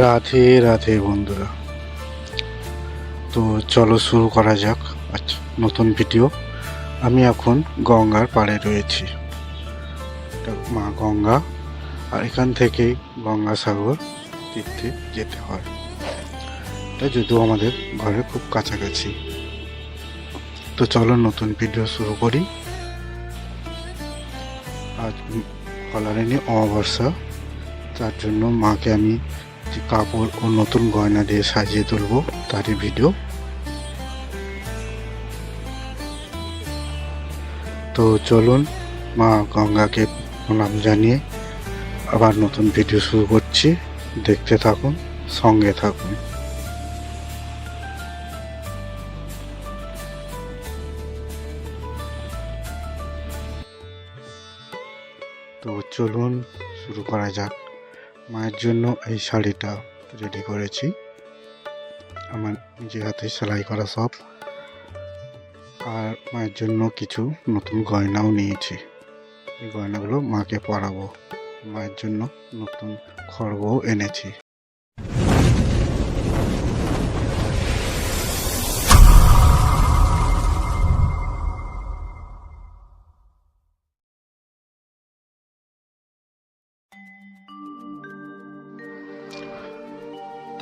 রাধে রাধে বন্ধুরা। তো চলো শুরু করা যাক আচ্ছা নতুন ভিডিও। আমি এখন গঙ্গার পাড়ে রয়েছি। মা গঙ্গা, আর এখান থেকেই গঙ্গাসাগর তীর্থে যেতে হয়। এটা যদিও আমাদের ঘরে খুব কাছাকাছি। তো চলো নতুন ভিডিও শুরু করি। আজ ফলারিনী অমাবস্যা, তার জন্য মাকে আমি কাপড় ও নতুন গয়না দিয়ে সাজিয়ে তুলবো তারই ভিডিও। তো চলুন, মা গঙ্গাকে প্রণাম জানিয়ে আবার নতুন ভিডিও শুরু করছি। দেখতে থাকুন, সঙ্গে থাকুন। তো চলুন, শুরু করা যাক। মায়ের জন্য এই শাড়িটা রেডি করেছি। আমার নিজের হাতে সেলাই করা সব। আর মায়ের জন্য কিছু নতুন গয়নাও নিয়েছি। এই গয়নাগুলো মাকে পরাবো। মায়ের জন্য নতুন খড়গও এনেছি।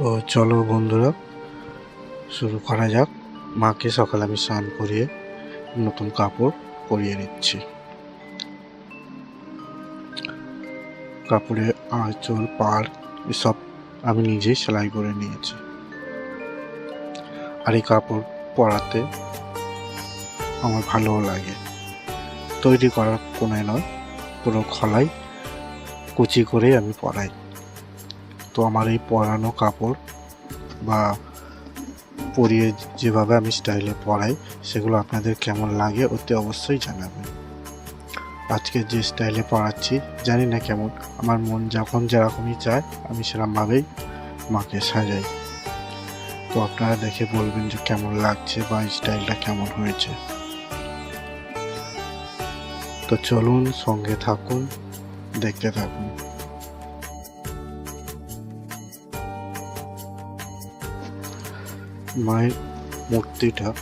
তো চলো বন্ধুরা, শুরু করা যাক। মাকে সকালে আমি স্নান করিয়ে নতুন কাপড় পরিয়ে নিচ্ছি। কাপড়ে আঁচল, পাড় এসব আমি নিজেই সেলাই করে নিয়েছি। আর এই কাপড় পরাতে আমার ভালোও লাগে। তৈরি করার কোনায় নয়, পুরো খলাই কুচি করে আমি পরাই। তো আমার এই পরানো কাপড় বা পরিয়ে যেভাবে আমি স্টাইলে পরাই, সেগুলো আপনাদের কেমন লাগে অতি অবশ্যই জানাবেন। আজকে যে স্টাইলে পড়াচ্ছি জানি না কেমন, আমার মন যখন যেরকমই চায়, আমি সেরকমভাবেই মাকে সাজাই। তো আপনারা দেখে বলবেন যে কেমন লাগছে বা স্টাইলটা কেমন হয়েছে। তো চলুন সঙ্গে থাকুন, দেখতে থাকুন। মায়ের মূর্তিটা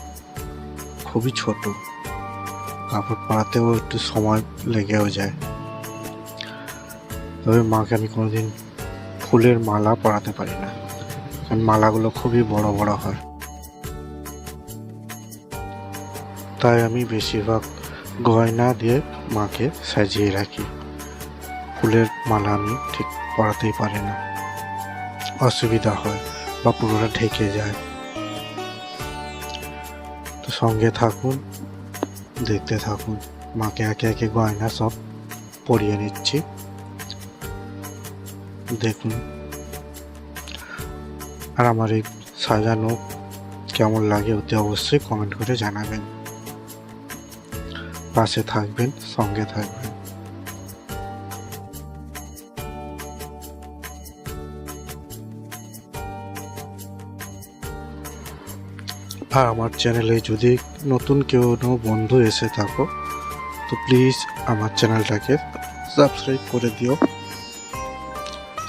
খুবই ছোট। কাপড় পাড়াতেও একটু সময় লেগেও যায়। তবে মাকে আমি কোনোদিন ফুলের মালা পরাতে পারি না। কারণ মালাগুলো খুবই বড় বড় হয়। তাই আমি বেশিরভাগ গয়না দিয়ে মাকে সাজিয়ে রাখি। ফুলের মালা আমি ঠিক পরাতেই পারি না। অসুবিধা হয় বা পুরোটা ঢেকে যায়। সঙ্গে থাকুন, দেখতে থাকুন। মাকে একে একে গয়না সব পরিয়ে নিচ্ছি। দেখুন। আর আমার এই সাজানো কেমন লাগে অতি অবশ্যই কমেন্ট করে জানাবেন। পাশে থাকবেন, সঙ্গে থাকবেন। আর আমার চ্যানেলে যদি নতুন কেউ বন্ধু এসে থাকো, তো প্লিজ আমার চ্যানেলটাকে সাবস্ক্রাইব করে দিও।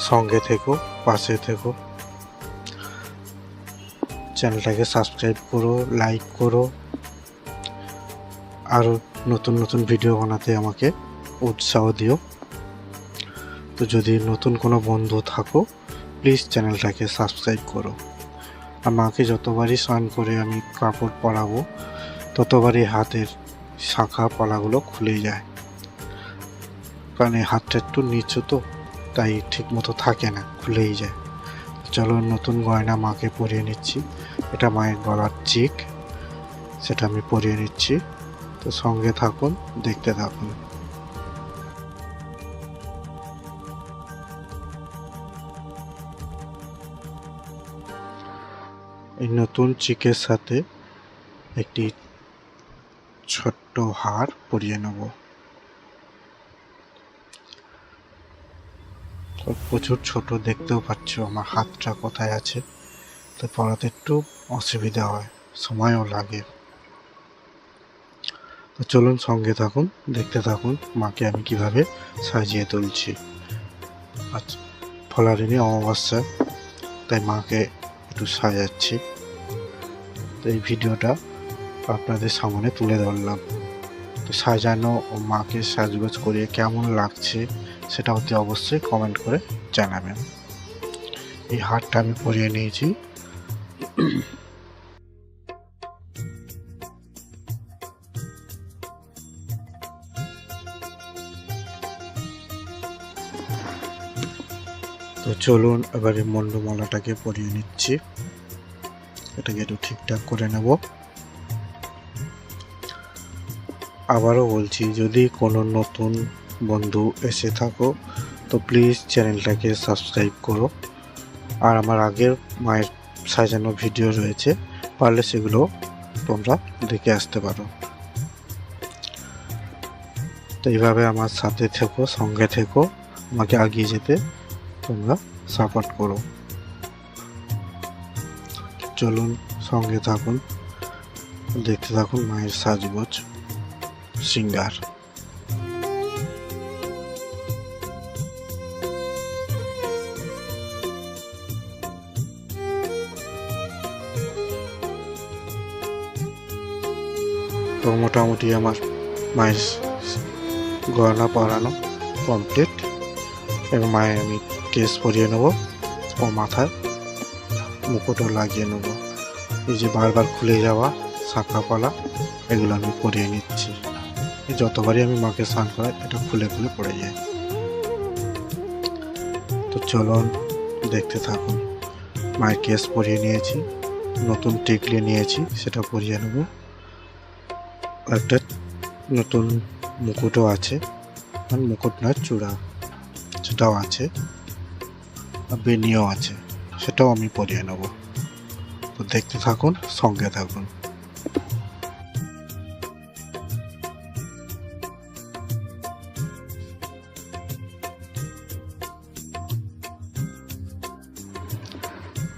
সঙ্গে থেকো, পাশে থেকো। চ্যানেলটাকে সাবস্ক্রাইব করো লাইক করো। আরও নতুন নতুন ভিডিও বানাতে আমাকে উৎসাহ দিও। তো যদি নতুন কোনো বন্ধু থাকো প্লিজ চ্যানেলটাকে সাবস্ক্রাইব করো। মাকে যতবারই স্নান করে আমি কাপড় পরাবো, ততবারই হাতের শাখা পলাগুলো খুলে যায়। কারণ হাতটা একটু নিচু তো, তাই ঠিক মতো থাকে না, খুলেই যায়। চলো নতুন গয়না মাকে পরিয়ে নিচ্ছি। এটা মায়ের গলার চিক, সেটা আমি পরিয়ে নিচ্ছি। তো সঙ্গে থাকুন, দেখতে থাকুন। এই নতুন চিকের সাথে একটি ছোট্ট হার পরিয়ে নেব। প্রচুর ছোট দেখতেও পাচ্ছ, আমার হাতটা কোথায় আছে। তো পড়াতে একটু অসুবিধা হয়, সময়ও লাগে। তো চলুন সঙ্গে থাকুন, দেখতে থাকুন মাকে আমি কীভাবে সাজিয়ে তুলছি। আচ্ছা ফলারিনী অমাবস্যা, তাই মাকে একটু সাজাচ্ছি। তো এই ভিডিওটা আপনাদের সামনে তুলে ধরলাম। তো সাজানো ও মাকে সাজগোজ করিয়ে কেমন লাগছে সেটা অতি অবশ্যই কমেন্ট করে জানাবেন। এই হারটা আমি পরিয়ে নিয়েছি। চলুন এবারে মন্ডমালাটাকে পরিয়ে নিচ্ছি। এটাকে একটু ঠিকঠাক করে নেব। আবারও বলছি, যদি কোনো নতুন বন্ধু এসে থাকো, তো প্লিজ চ্যানেলটাকে সাবস্ক্রাইব করো। আর আমার আগের মায়ের সাজানো ভিডিও রয়েছে, পারলে সেগুলো তোমরা দেখে আসতে পারো। তো এইভাবে আমার সাথে থেকো, সঙ্গে থেকো, আমাকে এগিয়ে যেতে। তোমরা সাপোর্ট করো। চলুন সঙ্গে থাকুন। দেখতে থাকুন মায়ের সাজগোজ, সিঙ্গার। তো মোটামুটি আমার মায়ের গয়না পরানো কমপ্লিট এবং মায়ের আমি কেস পরিয়ে নেব ও মাথায় মুকুটও লাগিয়ে নেব। এই যে বারবার খুলে যাওয়া শাখা পালা এগুলো আমি পরিয়ে নিচ্ছি। যতবারই আমি মাকে স্নান করাই, এটা খুলে খুলে পড়ে যায়। তো চলুন দেখতে থাকুন। মায়ের কেস পরিয়ে নিয়েছি, নতুন টিকলি নিয়েছি, সেটা পরিয়ে নেব। একটা নতুন মুকুটও আছে মানে মুকুট নয়, চূড়া, সেটাও আছে। বেনিও আছে, সেটাও আমি পরিয়ে নেব। তো দেখতে থাকুন, সঙ্গে থাকুন।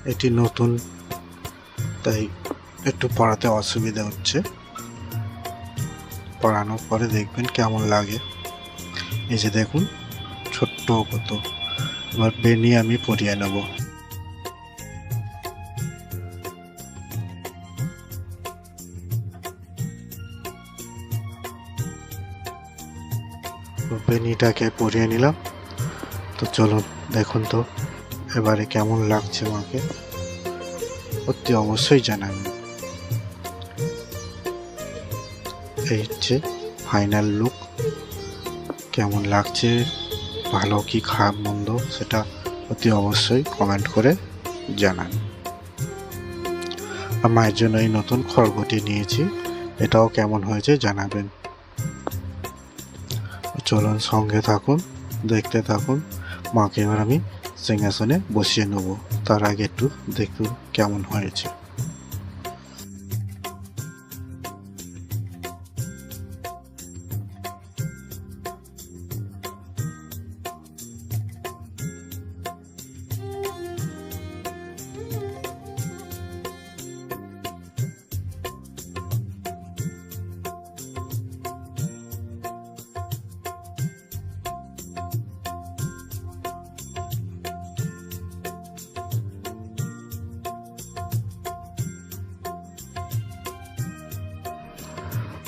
এটি নতুন, তাই একটু পড়াতে অসুবিধা হচ্ছে। পড়ানোর পরে দেখবেন কেমন লাগে। এই যে দেখুন, ছোট্ট কত এবার বেনি আমি পরিয়ে নেব। বেনিটাকে পরিয়ে নিলাম। তো চলুন, দেখুন তো, এবারে কেমন লাগছে মাকে? অতি অবশ্যই জানাবেন। এই হচ্ছে ফাইনাল লুক কেমন লাগছে? ভালো কি খারাপ মন্দ সেটা অতি অবশ্যই কমেন্ট করে জানান। আর মায়ের জন্য এই নতুন খড়গটি নিয়েছি, এটাও কেমন হয়েছে জানাবেন। চলুন সঙ্গে থাকুন, দেখতে থাকুন। মাকে এবার আমি সিংহাসনে বসিয়ে নেব, তার আগে একটু দেখুন কেমন হয়েছে।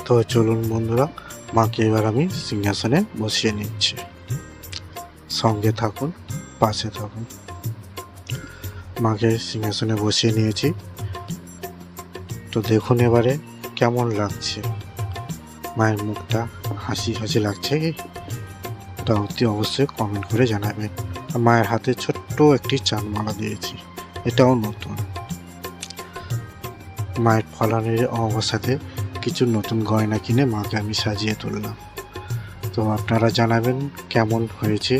তো চলুন বন্ধুরা, মাকে এবার আমি সিংহাসনে বসিয়ে নিচ্ছি। সঙ্গে থাকুন, পাশে থাকুন। মাকে সিংহাসনে বসিয়ে নিয়েছি। তো দেখুন এবারে কেমন লাগছে। মায়ের মুখটা হাসি হাসি লাগছে কি? তা অতি অবশ্যই কমেন্ট করে জানাবেন। মায়ের হাতে ছোট্ট একটি চাঁদমালা দিয়েছি, এটাও নতুন। মায়ের ফলানের অবস্থাতে কিছু নতুন গয়না কিনে মাকে আমি সাজিয়ে তুললাম। তো আপনারা জানাবেন কেমন হয়েছে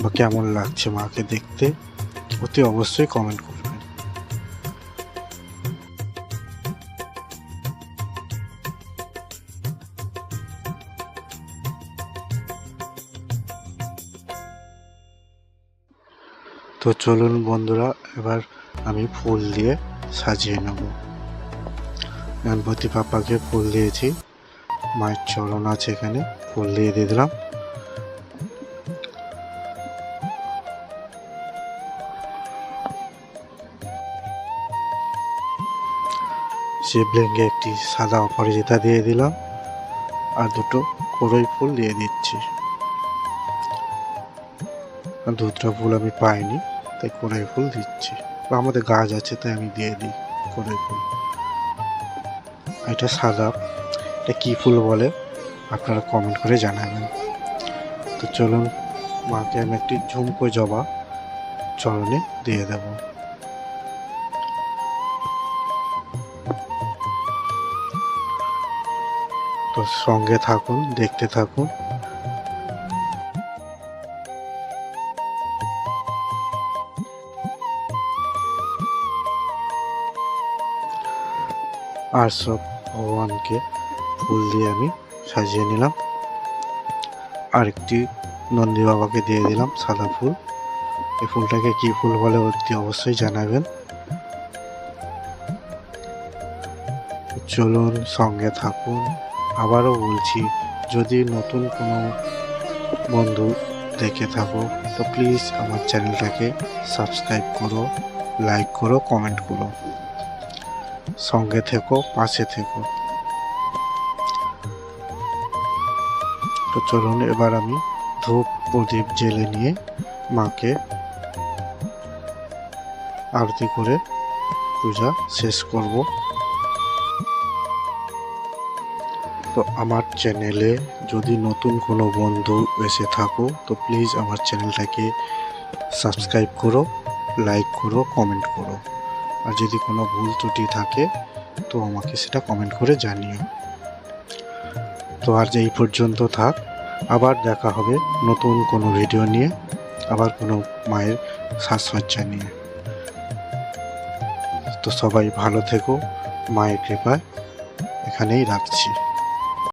বা কেমন লাগছে মাকে দেখতে। অতি অবশ্যই কমেন্ট করবেন। তো চলুন বন্ধুরা, এবার আমি ফুল দিয়ে সাজিয়ে নেব। গণপতি বাপ্পাকে ফুল দিয়েছি। মায়ের চরণ আছে এখানে, ফুল দিয়ে দিয়ে দিলাম। শিবলিঙ্গে একটি সাদা অপরাজিতা দিয়ে দিলাম, আর দুটো কড়ই ফুল দিয়ে দিচ্ছি। দুটো ফুল আমি পাইনি, তাই কড়াই ফুল দিচ্ছি। বা আমাদের গাছ আছে, তাই আমি দিয়ে দিই কড়াই ফুল। এটা সাদা, এটা কী ফুল বলে আপনারা কমেন্ট করে জানাবেন। তো চলুন, মাকে আমি একটি ঝুমকো জবা চরণে দিয়ে দেব। তো সঙ্গে থাকুন, দেখতে থাকুন। আর সব ভগবানকে ফুল দিয়ে আমি সাজিয়ে নিলাম। আরেকটি নন্দী বাবাকে দিয়ে দিলাম সাদা ফুল। এই ফুলটাকে কি ফুল বলে অতি অবশ্যই জানাবেন। চলুন, সঙ্গে থাকুন। আবারও বলছি, যদি নতুন কোনো বন্ধু দেখে থাকো, তো প্লিজ আমার চ্যানেলটাকে সাবস্ক্রাইব করো লাইক করো কমেন্ট করো। সঙ্গে থেকো, পাশে থেকো। তো চলুন এবার আমি ধূপ প্রদীপ জেলে নিয়ে মাকে আরতি করে পূজা শেষ করব। তো আমার চ্যানেলে যদি নতুন কোনো বন্ধু এসে থাকো, তো প্লিজ আমার চ্যানেলটাকে সাবস্ক্রাইব করো, লাইক করো, কমেন্ট করো। আর যদি কোনো ভুল ত্রুটি থাকে, তো আমাকে সেটা কমেন্ট করে জানিও। তো আর এই পর্যন্ত থাক। আবার দেখা হবে নতুন কোনো ভিডিও নিয়ে, আবার কোনো মায়ের সাজসজ্জা নিয়ে। তো সবাই ভালো থেকো, মায়ের কৃপায়। এখানেই রাখছি।